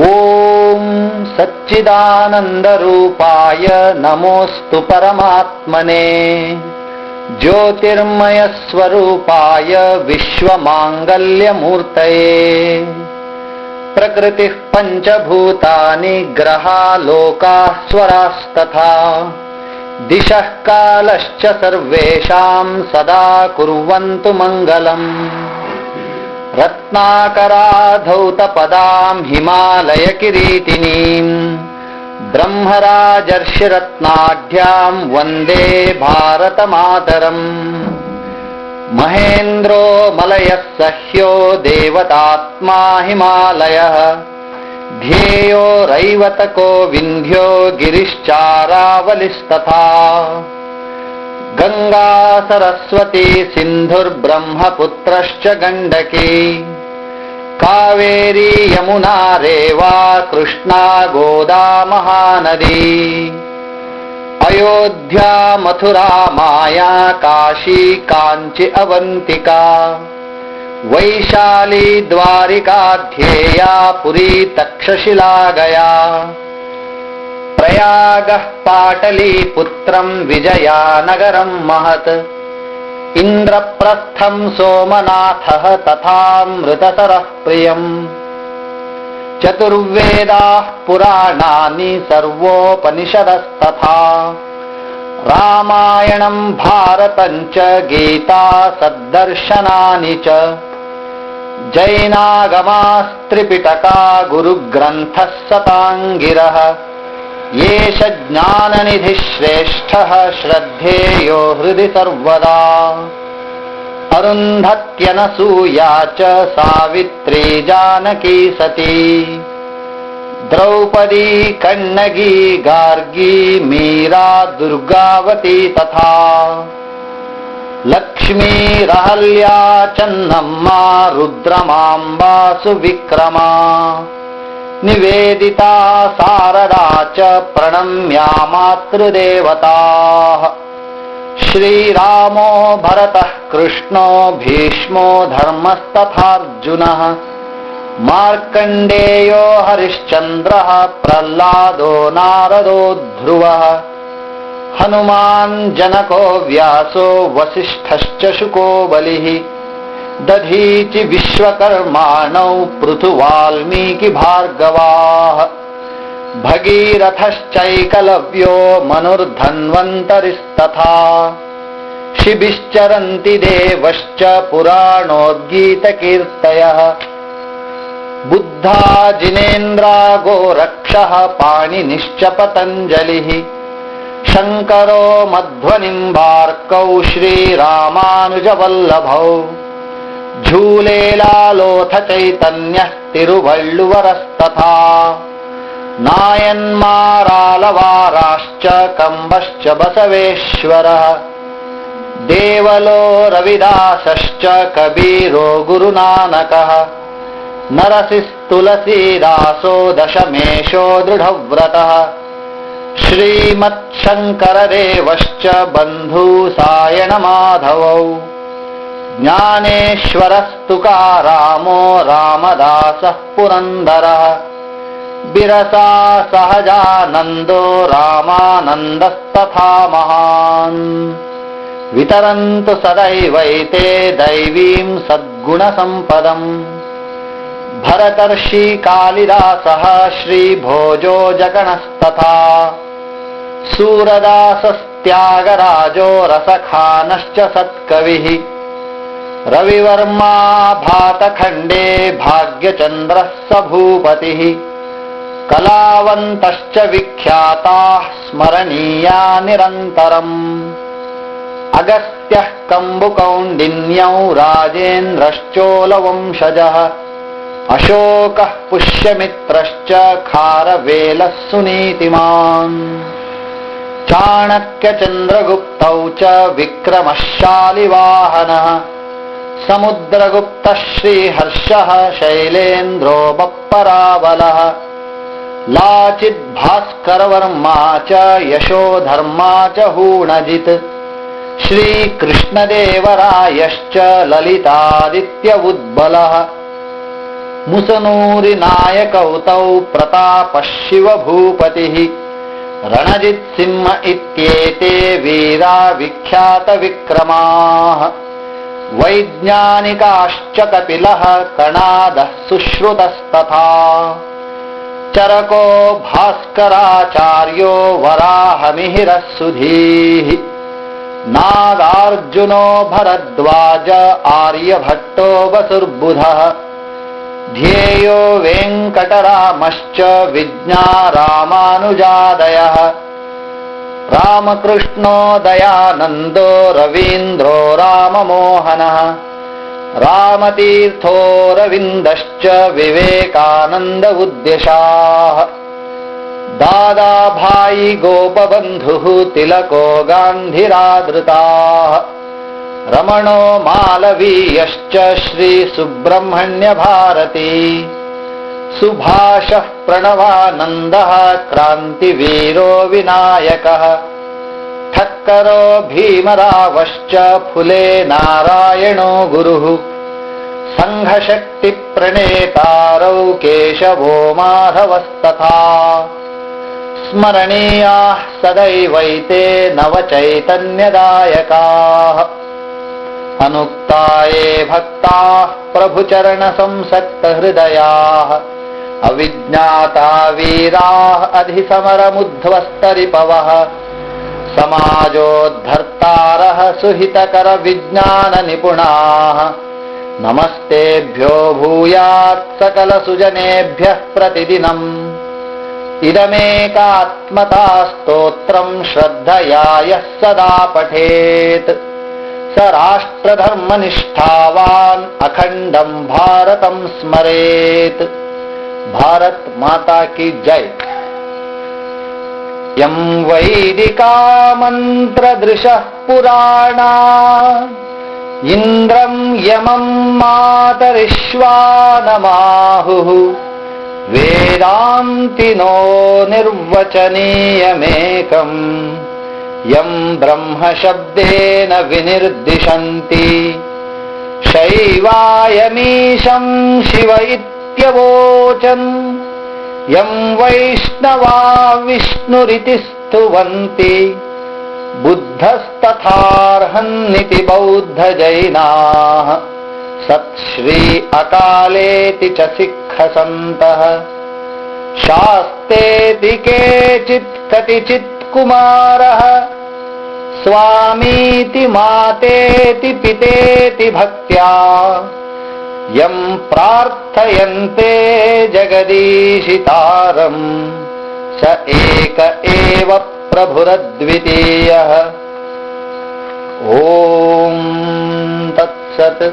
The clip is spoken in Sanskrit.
ॐ सच्चिदानन्दरूपाय नमोऽस्तु परमात्मने ज्योतिर्मयस्वरूपाय विश्वमाङ्गल्यमूर्तये प्रकृतिः पञ्चभूतानि ग्रहालोकाः स्वरास्तथा दिशः कालश्च सर्वेषां सदा कुर्वन्तु मङ्गलम् रत्नाकराधौतपदां हिमालयकिरीटिनीम् ब्रह्मराजर्षिरत्नाढ्यां वन्दे भारतमातरम् महेन्द्रो मलयः सह्यो देवतात्मा हिमालयः ध्येयो रैवतको विन्ध्यो गिरिश्चारावलिस्तथा गङ्गा सरस्वती सिन्धुर्ब्रह्मपुत्रश्च गण्डकी। कावेरी यमुना रेवा कृष्णा गोदा महानदी। अयोध्या मथुरा माया काशी काञ्चि अवन्तिका। वैशाली द्वारिका ध्येया पुरी तक्षशिला गया प्रयागः पाटलीपुत्रम् विजयानगरम् महत् इन्द्रप्रस्थम् सोमनाथः तथामृततरः प्रियम् चतुर्वेदाः पुराणानि सर्वोपनिषदस्तथा रामायणम् भारतम् च गीता सद्दर्शनानि च जैनागमास्त्रिपिटका गुरुग्रन्थः सताङ्गिरः एष ज्ञाननिधिः श्रेष्ठः श्रद्धेयो हृदि सर्वदा। अरुन्धत्यनसूया च सावित्री जानकी सती। द्रौपदी कण्णगी गार्गी मीरा दुर्गावती तथा। लक्ष्मीरहल्या चन्नम्मा रुद्रमाम्बा सुविक्रमा निवेदिता सारदा च प्रणम्या मातृदेवताः। श्रीरामो भरतः कृष्णो भीष्मो धर्मस्तथार्जुनः। मार्कण्डेयो हरिश्चन्द्रः प्रह्लादो नारदो ध्रुवः। हनुमान् जनको व्यासो वसिष्ठश्च शुको बलिः दधीचि विश्वकर्माणौ पृथुवाल्मीकिभार्गवाः। भगीरथश्चैकलव्यो मनुर्धन्वन्तरिस्तथा। शिबिश्चरन्ति देवश्च पुराणोद्गीतकीर्तयः। बुद्धा जिनेन्द्रा गोरक्षः पाणिनिश्च पतञ्जलिः शङ्करो मध्वनिम्बार्कौ श्रीरामानुजवल्लभौ झूलेलालोथ चैतन्यः तिरुवळ्ळुवरस्तथा नायन्मारालवाराश्च कम्बश्च बसवेश्वरः। देवलो रविदासश्च कबीरो गुरुनानकः। नरसिस्तुलसीदासो दशमेशो दृढव्रतः। श्रीमत्शङ्करदेवश्च बन्धूसायणमाधवौ ज्ञानेश्वरस्तुकारामो रामदासः पुरन्दरः। बिरसा सहजानन्दो रामानन्दस्तथा महान्। वितरन्तु सदैवैते दैवीम् सद्गुणसम्पदम्। भरतर्षि कालिदासः श्रीभोजो जगणस्तथा। सूरदासस्त्यागराजो रसखानश्च सत्कविः रविवर्मा भातखण्डे भाग्यचन्द्रः स भूपतिः कलावन्तश्च विख्याताः स्मरणीया निरन्तरम् अगस्त्यः कम्बुकौण्डिन्यौ राजेन्द्रश्चोलवंशजः अशोकः पुष्यमित्रश्च खारवेलः सुनीतिमान् चाणक्यचन्द्रगुप्तौ च विक्रमः शालिवाहनः समुद्रगुप्तः श्रीहर्षः शैलेन्द्रो बप्परावलः लाचिद्भास्करवर्मा च यशोधर्मा च हूणजित् श्रीकृष्णदेवरायश्च ललितादित्य उद्बलः मुसनूरिनायकौ तौ प्रतापः शिवभूपतिः रणजित्सिंह इत्येते वीरा विख्यातविक्रमाः वैज्ञानिकाश्च कपिलः कणादः सुश्रुतस्तथा। चरको भास्कराचार्यो वराहमिहिरः सुधीः। नागार्जुनो भरद्वाज आर्यभट्टो वसुर्बुधः। ध्येयो वेङ्कटरामश्च विज्ञा रामानुजादयः रामकृष्णो दयानन्दो रवीन्द्रो राममोहनः रामतीर्थोरविन्दश्च विवेकानन्द उद्यशाः दादाभाई गोपबन्धुः तिलको गान्धिरादृताः रमणो मालवीयश्च श्रीसुब्रह्मण्यभारती सुभाषः प्रणवानन्दः क्रान्तिवीरो विनायकः। ठक्करो भीमरावश्च फुले नारायणो गुरुः। सङ्घशक्तिप्रणेतारौ केशवो माधवस्तथा। स्मरणीयाः सदैवैते नवचैतन्यदायकाः। अनुक्ता ये भक्ताः प्रभुचरणसंसक्तहृदयाः अविज्ञाता वीराः अधिसमरमुध्वस्तरिपवः समाजोद्धर्तारः सुहितकरविज्ञाननिपुणाः। नमस्तेभ्यो भूयात् सकलसुजनेभ्यः प्रतिदिनम्। इदमेकात्मता स्तोत्रम् श्रद्धया यः सदा पठेत्। स राष्ट्रधर्मनिष्ठावान् अखण्डम् भारतम् स्मरेत् भारत माता की जय। यं वैदिका मन्त्रदृशः पुराणा इन्द्रम् यमम् मातरिश्वानमाहुः वेदान्तिनो निर्वचनीयमेकम्। यम् ब्रह्मशब्देन विनिर्दिशन्ति। शैवायमीशम् शिव इत्यवोचन् यम् वैष्णवा विष्णुरिति स्तुवन्ति। बुद्धस्तथार्हन्निति बौद्धजैनाः। सत् श्री अकालेति च सिक्खसन्तः। शास्तेति केचित् कतिचित् कुमारः स्वामीति मातेति पितेति भक्त्या। యం ప్రార్థయంతే జగదీశితారం స ఏక ఏవ ప్రభురద్వితీయ ఓం తత్సత్